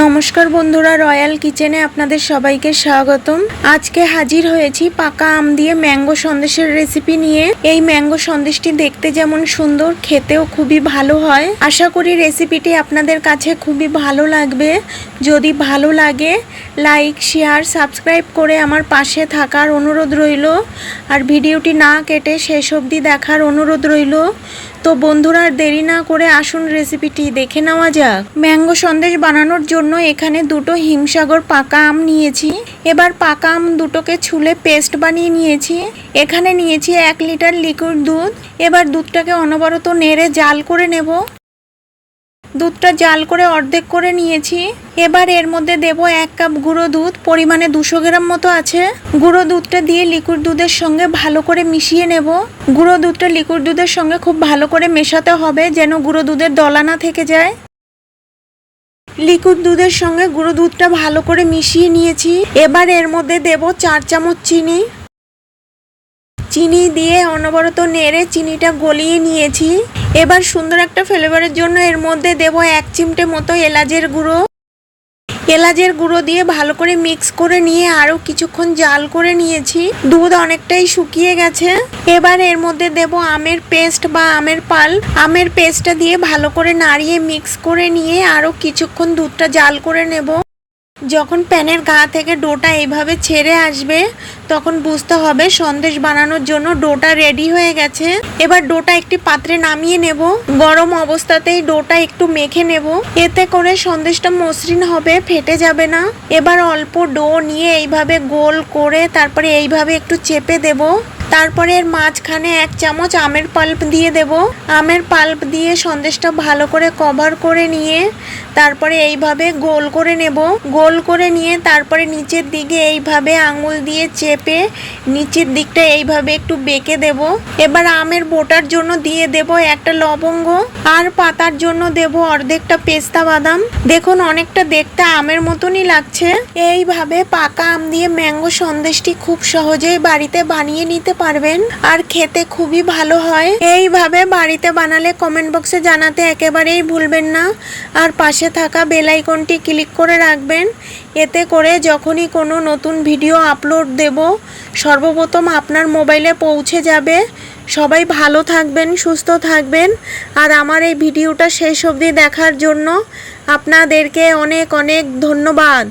নমস্কার বন্ধুরা, রয়্যাল কিচেনে আপনাদের সবাইকে স্বাগতম। আজকে হাজির হয়েছি পাকা আম দিয়ে ম্যাঙ্গো সন্দেশের রেসিপি নিয়ে। এই ম্যাঙ্গো সন্দেশটি দেখতে যেমন সুন্দর, খেতেও খুবই ভালো হয়। আশা করি রেসিপিটি আপনাদের কাছে খুবই ভালো লাগবে। যদি ভালো লাগে, লাইক, শেয়ার, সাবস্ক্রাইব করে আমার পাশে থাকার অনুরোধ রইল। আর ভিডিওটি না কেটে শেষ অবধি দেখার অনুরোধ রইল। তো বন্ধুরা আর দেরি না করে আসুন রেসিপিটি দেখে নেওয়া যাক। ম্যাঙ্গো সন্দেশ বানানোর জন্য এখানে দুটো হিমসাগর পাকা আম নিয়েছি। এবার পাকা আম দুটোকে ছুলে পেস্ট বানিয়ে নিয়েছি। এখানে নিয়েছি এক লিটার লিকুইড দুধ। এবার দুধটাকে অনবরত নেড়ে জাল করে নেব। দুধটা জাল করে অর্ধেক করে নিয়েছি। এবার এর মধ্যে দেব এক কাপ গুঁড়ো দুধ, পরিমাণে দুশো গ্রাম মতো আছে। গুঁড়ো দুধটা দিয়ে লিকুইড দুধের সঙ্গে ভালো করে মিশিয়ে নেব। গুঁড়ো দুধটা লিকুইড দুধের সঙ্গে খুব ভালো করে মেশাতে হবে যেন গুঁড়ো দুধের দলা না থেকে যায়। লিকুইড দুধের সঙ্গে গুঁড়ো দুধটা ভালো করে মিশিয়ে নিয়েছি। এবার এর মধ্যে দেব চার চামচ চিনি। চিনি দিয়ে অনবরত নেড়ে চিনিটা গলিয়ে নিয়েছি। এবার সুন্দর একটা ফ্লেভারের জন্য এর মধ্যে দেব এক চিমটে মতো এলাচের গুঁড়ো। এলাচের গুঁড়ো দিয়ে ভালো করে মিক্স করে নিয়ে আরও কিছুক্ষণ জাল করে নিয়েছি। দুধ অনেকটাই শুকিয়ে গেছে। এবার এর মধ্যে দেব আমের পেস্ট বা আমের পাল। আমের পেস্টটা দিয়ে ভালো করে নাড়িয়ে মিক্স করে নিয়ে আরও কিছুক্ষণ দুধটা জাল করে নেব। যখন প্যানের গা থেকে ডোটা এইভাবে ছেড়ে আসবে তখন বুঝতে হবে সন্দেশ বানানোর জন্য ডোটা রেডি হয়ে গেছে। এবার ডোটা একটি পাত্রে নামিয়ে নেব। গরম অবস্থাতেই ডোটা একটু মেখে নেব। এতে করে সন্দেশটা মসৃণ হবে, ফেটে যাবে না। এবার অল্প ডো নিয়ে এইভাবে গোল করে তারপরে এইভাবে একটু চেপে দেব। তারপরে এর মাঝখানে এক চামচ আমের পাল্প দিয়ে দেব। আমের পাল্প দিয়ে সন্দেশটা ভালো করে কভার করে নিয়ে তারপরে এইভাবে গোল করে নেব। গোল করে নিয়ে তারপরে নিচের দিকে এইভাবে আঙুল দিয়ে চেপে নিচের দিকটা এইভাবে একটু বেঁকে দেব। এবার আমের বোটার জন্য দিয়ে দেব একটা লবঙ্গ। আর পাতার জন্য দেব অর্ধেকটা পেস্তা বাদাম। দেখুন, অনেকটা দেখতে আমের মতনই লাগছে। এইভাবে পাকা আম দিয়ে ম্যাঙ্গো সন্দেশটি খুব সহজেই বাড়িতে বানিয়ে নিতে পারবেন। আর খেতে খুবই ভালো হয়। এইভাবে বাড়িতে বানালে কমেন্ট বক্সে জানাতে একেবারেই ভুলবেন না। আর পাশে থাকা বেল আইকনটি ক্লিক করে রাখবেন। এতে করে যখনই কোনো নতুন ভিডিও আপলোড দেব সর্বপ্রথম আপনার মোবাইলে পৌঁছে যাবে। সবাই ভালো থাকবেন, সুস্থ থাকবেন। আর আমার এই ভিডিওটা শেষ অবধি দেখার জন্য আপনাদেরকে অনেক অনেক ধন্যবাদ।